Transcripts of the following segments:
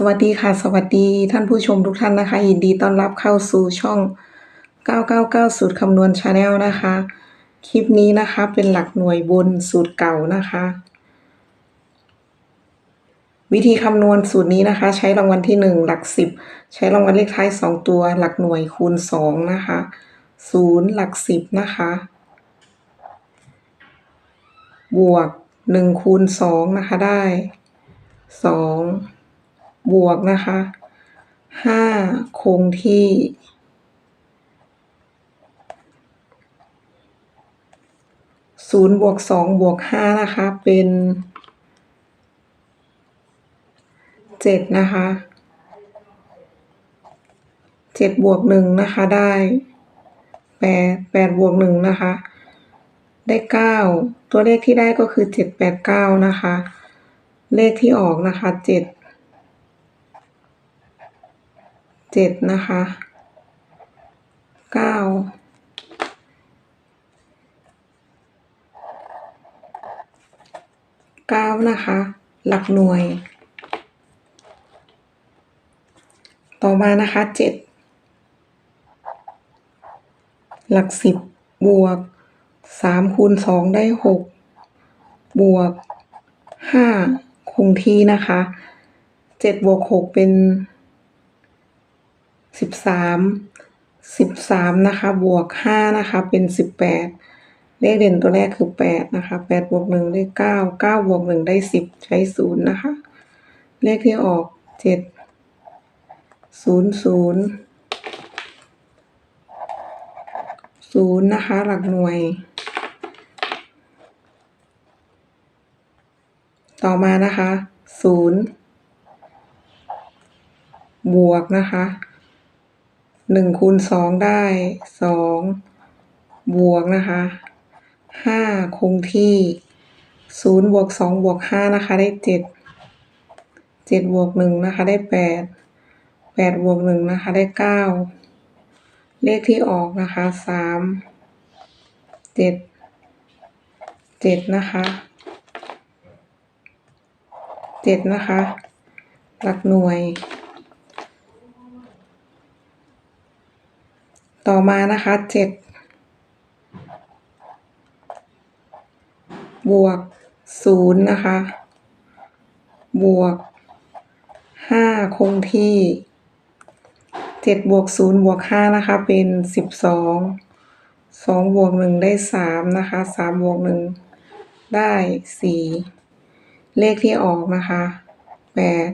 สวัสดีค่ะ สวัสดีท่านผู้ชมทุกท่านนะคะ ยินดีต้อนรับเข้าสู่ช่อง 999 สูตรคำนวณชาแนลนะคะ คลิปนี้นะคะเป็นหลักหน่วยบนสูตรเก่านะคะ วิธีคำนวณสูตรนี้นะคะ ใช้รางวัลที่ 1 หลัก 10 ใช้รางวัลเลขท้าย 2 ตัว หลักหน่วยคูณ 2 นะคะ 0 หลัก 10 นะคะ บวก 1 คูณ 2 นะคะได้ 2 บวกนะคะห้าคงที่ ศูนย์บวกสองบวกห้านะคะ เป็นเจ็ดนะคะเจ็ดบวกหนึ่งนะคะได้แปดแปดบวกหนึ่งนะคะ ได้เก้าตัวเลขที่ได้ก็คือเจ็ดแปดเก้านะคะ เลขที่ออกนะคะเจ็ด เจ็ดนะคะเก้าเก้านะคะ หลักหน่วย ต่อมานะคะเจ็ดหลักสิบบวกสามคูณสองได้หกบวกห้าคงที่นะคะเจ็ดบวกหกเป็น สิบสามสิบสามนะคะบวกห้านะคะเป็นสิบแปดเลขเด่นตัวแรกคือแปดนะคะแปดบวกหนึ่งได้เก้าเก้าบวกหนึ่งได้สิบใช้ศูนย์นะคะ เลขที่ออกเจ็ดศูนย์ศูนย์ศูนย์นะคะ หลักหน่วย ต่อมานะคะศูนย์บวกนะคะ หนึ่งคูณสองได้สองบวกนะคะห้าคงที่ศูนย์บวกสองบวกห้านะคะ ได้เจ็ดเจ็ดบวกหนึ่งนะคะ ได้แปดแปดบวกหนึ่งนะคะ ได้เก้าเลขที่ออกนะคะสามเจ็ดเจ็ดนะคะเจ็ดนะคะ หลักหน่วย ต่อมานะคะเจ็ดบวกศูนย์นะคะ บวกห้าคงที่เจ็ดบวกศูนย์บวกห้านะคะ เป็นสิบสองสองบวกหนึ่งได้สามนะคะสามบวกหนึ่งได้สี่เลขที่ออกนะคะแปด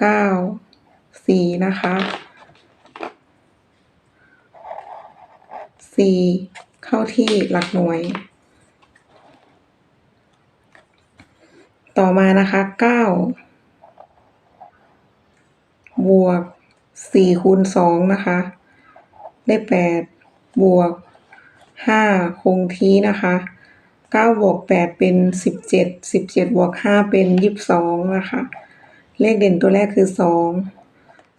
เก้าสี่นะคะ สี่เข้าที่หลักหน่วย ต่อมานะคะเก้าบวกสี่คูณสองนะคะ ได้แปดบวกห้าคงที่นะคะเก้าบวกแปดเป็นสิบเจ็ดสิบเจ็ดบวกห้าเป็นยี่สิบสองนะคะ เลขเด่นตัวแรกคือสอง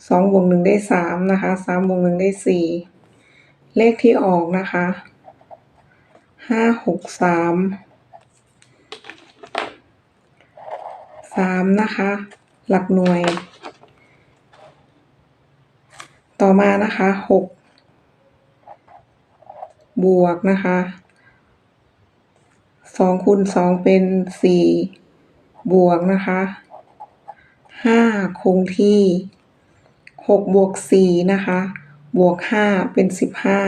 สองบวกหนึ่งได้สามนะคะสามบวกหนึ่งได้สี่ เลขที่ออกนะคะห้าหกสามสามนะคะ หลักหน่วย ต่อมานะคะหกบวกนะคะสองคูณสองเป็นสี่บวกนะคะห้าคงที่หกบวกสี่นะคะ บวกห้าเป็นสิบห้า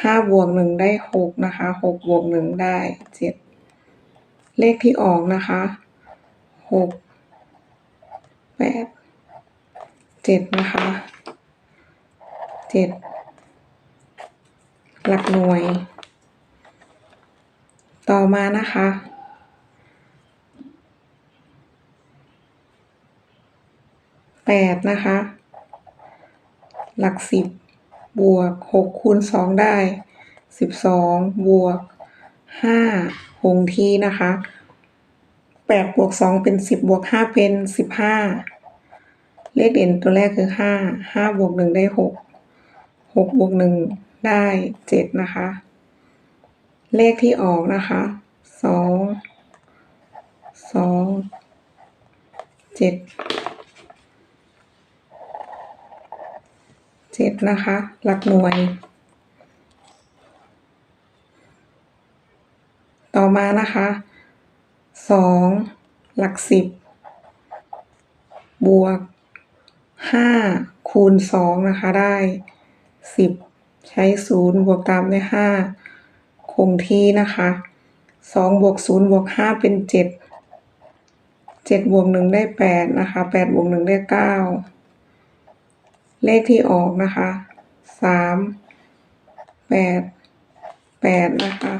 ห้าบวกหนึ่งได้หกนะคะหกบวกหนึ่งได้เจ็ดเลขที่ออกนะคะหกแปดเจ็ดนะคะเจ็ดหลักหน่วย ต่อมานะคะแปดนะคะ หลักสิบบวกหกคูณสองได้สิบสองบวกห้าคงที่นะคะแปดบวกสองเป็นสิบบวกห้าเป็นสิบห้าเลขเด่นตัวแรกคือห้าห้าบวกหนึ่งได้หกหกบวกหนึ่งได้เจ็ดนะคะ เลขที่ออกนะคะสองสองเจ็ด เจ็ดนะคะ หลักหน่วย ต่อมานะคะสองหลักสิบบวกห้าคูณสองนะคะได้สิบใช้ศูนย์บวกตามด้วยห้าคงที่นะคะสองบวกศูนย์บวกห้าเป็นเจ็ดเจ็ดบวกหนึ่งได้แปดนะคะแปดบวกหนึ่งได้เก้า เลขที่ออกนะคะสามแปดแปดนะคะ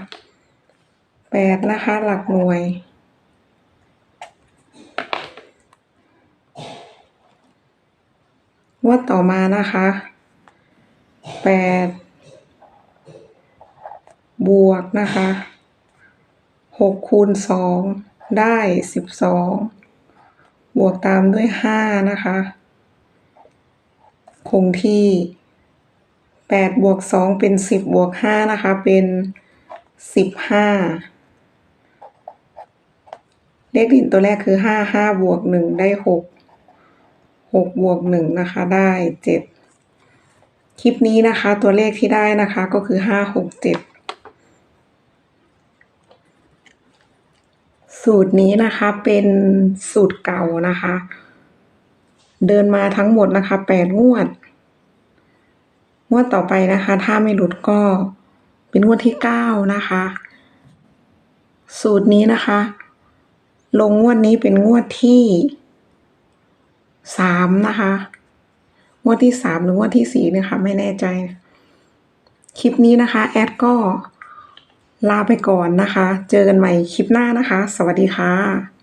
แปดนะคะ หลักหน่วยงวดต่อมานะคะแปดบวกนะคะหกคูณสองได้สิบสองบวกตามด้วยห้านะคะ คงที่แปดบวกสองเป็นสิบบวกห้านะคะ เป็นสิบห้าเลขด่นตัวแรกคือห้าห้าบวกหนึ่งได้หกหกบวกหนึ่งนะคะได้เจ็ดคลิปนี้นะคะตัวเลขที่ได้นะคะก็คือห้าหกเจ็ดสูตรนี้นะคะเป็นสูตรเก่านะคะ เดินมาทั้งหมดนะคะแปดงวด งวดต่อไปนะคะ ถ้าไม่หลุดก็เป็นงวดที่เก้านะคะ สูตรนี้นะคะ ลงงวดนี้เป็นงวดที่สามนะคะ งวดที่สามหรืองวดที่สี่นะคะไม่แน่ใจ คลิปนี้นะคะ แอดก็ลาไปก่อนนะคะ เจอกันใหม่คลิปหน้านะคะ สวัสดีค่ะ